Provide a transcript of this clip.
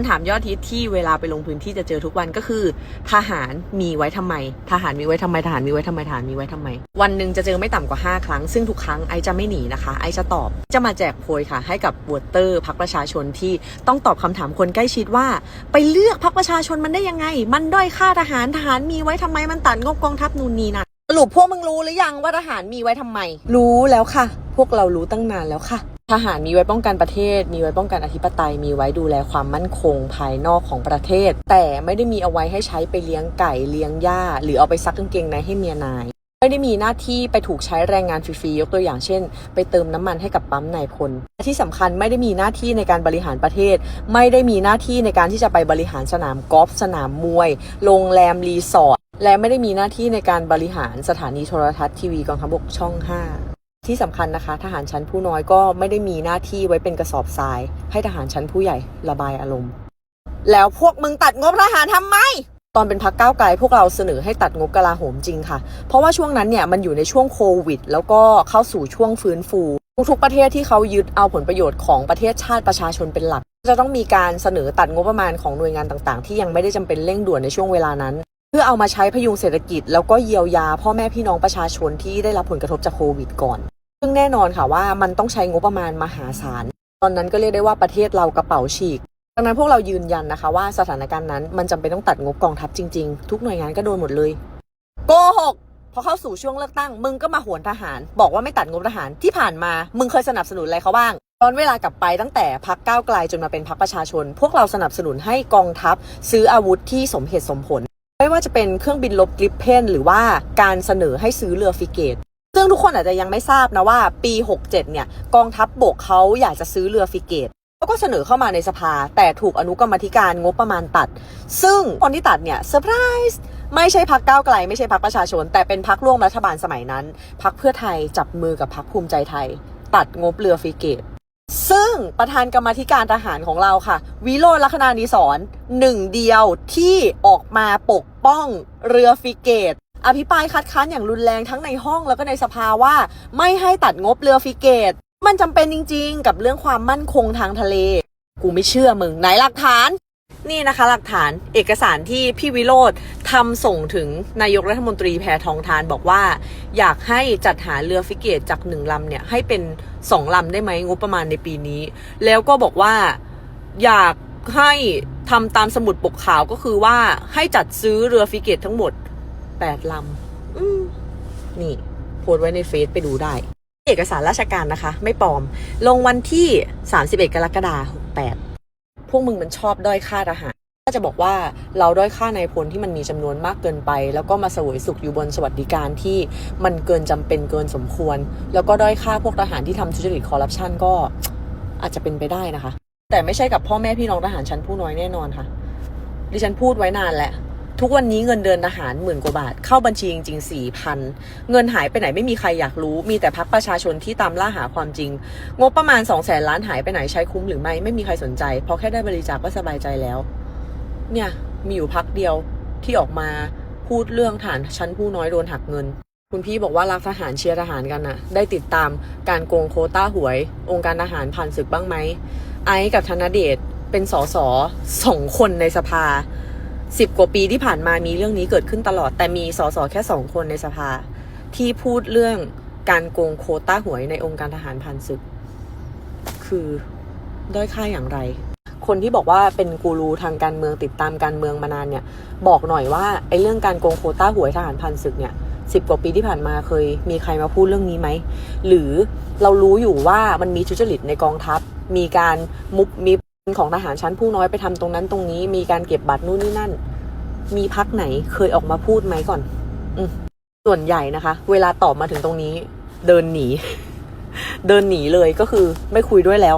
คำถามยอดฮิตที่เวลาไปลงพื้นที่จะเจอทุกวันก็คือ ทหารมีไว้ทำไม ทหารมีไว้ทำไมทหารมีไว้ทำไมทหารมีไว้ทำไม วันหนึ่งจะเจอไม่ต่ำกว่า 5 ครั้ง ซึ่งทุกครั้งไอจะไม่หนีนะคะ ไอจะตอบจะมาแจกโพยค่ะ ให้กับวอเตอร์พักประชาชนที่ต้องตอบคำถามคนใกล้ชิดว่า ไปเลือกพักประชาชนมันได้ยังไง มันด้อยค่าทหารทหารมีไว้ทำไมมันตัดงบกองทัพนูนนี่นะสรุปพวกมึงรู้หรือยังว่าทหารมีไว้ทำไม รู้แล้วค่ะ พวกเรารู้ตั้งนานแล้วค่ะ ทหารมีไว้ป้องกันประเทศ มีไว้ป้องกันอธิปไตย มีไว้ดูแลความมั่นคงภายนอกของประเทศ แต่ไม่ได้มีเอาไว้ให้ใช้ไปเลี้ยงไก่เลี้ยงหญ้า หรือเอาไปซักกางเกงในให้เมียนาย ไม่ได้มีหน้าที่ไปถูกใช้แรงงานฟรีๆยกตัวอย่างเช่น ไปเติมน้ำมันให้กับปั๊มนายพลที่สำคัญไม่ได้มีหน้าที่ในการบริหารประเทศ ไม่ได้มีหน้าที่ในการที่จะไปบริหารสนามกอล์ฟสนามมวย โรงแรมรีสอร์ทและไม่ได้มีหน้าที่ในการบริหารสถานีโทรทัศน์ทีวีกองทัพบกช่อง 5 ที่สำคัญนะคะ ทหารชั้นผู้น้อยก็ไม่ได้มีหน้าที่ไว้เป็นกระสอบทราย ให้ทหารชั้นผู้ใหญ่ระบายอารมณ์ แล้วพวกมึงตัดงบทหารทำไม ตอนเป็นพักก้าวไกลพวกเราเสนอให้ตัดงบกลาโหมจริงค่ะ เพราะว่าช่วงนั้นเนี่ยมันอยู่ในช่วงโควิด แล้วก็เข้าสู่ช่วงฟื้นฟู ทุกๆประเทศที่เขายึดเอาผลประโยชน์ของประเทศชาติประชาชนเป็นหลัก จะต้องมีการเสนอตัดงบประมาณของหน่วยงานต่างๆ ที่ยังไม่ได้จำเป็นเร่งด่วนในช่วงเวลานั้น เพื่อเอามาใช้พยุงเศรษฐกิจ แล้วก็เยียวยาพ่อแม่พี่น้องประชาชนที่ได้รับผลกระทบจากโควิดก่อน ซึ่งแน่นอนค่ะว่ามันต้องใช้งบประมาณมหาศาล ตอนนั้นก็เรียกได้ว่าประเทศเรากระเป๋าฉีกดังนั้นพวกเรายืนยันนะคะว่าสถานการณ์นั้นมันจำเป็นต้องตัดงบกองทัพจริงๆ ทุกหน่วยงานก็โดนหมดเลยโกหกพอเข้าสู่ช่วงเลือกตั้ง มึงก็มาหวนทหาร บอกว่าไม่ตัดงบทหารที่ผ่านมา มึงเคยสนับสนุนอะไรเขาบ้างตอนเวลากลับไปตั้งแต่พักก้าวไกลจนมาเป็นพักประชาชน พวกเราสนับสนุนให้กองทัพ ซื้ออาวุธที่สมเหตุสมผล ไม่ว่าจะเป็นเครื่องบินลบกริปเพนหรือว่าการเสนอให้ซื้อเรือฟิเกตซึ่งทุกคนอาจจะยังไม่ทราบนะว่าปี 67 เนี่ยกองทัพบบกเขาอยากจะซื้อเรือฟิเกตแล้วก็เสนอเข้ามาในสภา แต่ถูกอนุกรรมธิการงบประมาณตัด ซึ่งคนที่ตัดเนี่ยเซอร์ไพรส์ไม่ใช่พักก้าวไกล ไม่ใช่พักประชาชน แต่เป็นพักร่วมรัฐบาลสมัยนั้น พักเพื่อไทยจับมือกับพักภูมิใจไทย ตัดงบเรือฟิเกตซึ่งประธานกรรมธิการทหารของเราค่ะ วิโรจน์ลัคนานิสรณ์หนึ่งเดียวที่ออกมาปก ป้องเรือฟิเกต อภิปรายคัดค้านอย่างรุนแรงทั้งในห้องแล้วก็ในสภาว่า ไม่ให้ตัดงบเรือฟิเกต มันจำเป็นจริง ๆ กับเรื่องความมั่นคงทางทะเล กูไม่เชื่อมึงไหนหลักฐาน นี่นะคะ หลักฐานเอกสารที่พี่วิโรธทำส่งถึงนายกรัฐมนตรีแพทองทานบอกว่า อยากให้จัดหาเรือฟิเกตจากหนึ่งลำเนี่ยให้เป็นสองลำได้ไหมงบประมาณในปีนี้ แล้วก็บอกว่าอยากให้ ทำตามสมุดปกขาวก็คือว่าให้จัดซื้อเรือฟริเกตทั้งหมดแปดลำนี่ โพสไว้ในเฟซไปดูได้ เอกสารราชการนะคะ ไม่ปลอม ลงวันที่ 31 กรกฎาคม68 พวกมึงมันชอบด้อยค่าทหารก็จะบอกว่าเราด้อยค่านายพลที่มันมีจำนวนมากเกินไป แล้วก็มาสวยสุขอยู่บนสวัสดิการที่มันเกินจำเป็นเกินสมควร แล้วก็ด้อยค่าพวกทหารที่ทำทุจริตคอร์รัปชันก็อาจจะเป็นไปได้นะคะ แต่ไม่ใช่กับพ่อแม่พี่น้องทหารชั้นผู้น้อยแน่นอนค่ะ ดิฉันพูดไว้นานแล้วทุกวันนี้เงินเดือนทหารหมื่นกว่าบาท เข้าบัญชีจริงๆสี่พันเงินหายไปไหนไม่มีใครอยากรู้ มีแต่พักประชาชนที่ตามล่าหาความจริง งบประมาณ2องแสนล้านหายไปไหนใช้คุ้มหรือไม่ไม่มีใครสนใจ เพราะแค่ได้บริจาคก็สบายใจแล้ว เนี่ยมีอยู่พักเดียวที่ออกมาพูดเรื่องฐานชั้นผู้น้อยโดนหักเงิน คุณพี่บอกว่ารักทหารเชียร์ทหารกันน่ะได้ติดตามการโกงโคต้าหวย องค์การทหารผ่านศึกบ้างไหม ไอซ์กับธนเดชเป็นสสสองคนในสภาสิบกว่าปีที่ผ่านมามีเรื่องนี้เกิดขึ้นตลอด แต่มีสสแค่สองคนในสภา ที่พูดเรื่องการโกงโคต้าหวยในองค์การทหารผ่านศึก คือด้อยค่าอย่างไร คนที่บอกว่าเป็นกูรูทางการเมืองติดตามการเมืองมานานเนี่ย บอกหน่อยว่าไอ้เรื่องการโกงโคต้าหวยทหารพันศึกเนี่ย สิบกว่าปีที่ผ่านมาเคย มีใครมาพูดเรื่องนี้ไหม หรือเรารู้อยู่ว่ามันมีทุจริตในกองทัพ มีการมุบมิบของทหารชั้นผู้น้อยไปทำตรงนั้นตรงนี้ มีการเก็บบัตรนู่นนี่นั่น มีพักไหนเคยออกมาพูดไหมก่อนอส่วนใหญ่นะคะ เวลาตอบมาถึงตรงนี้ เดินหนี เดินหนีเลยก็คือไม่คุยด้วยแล้ว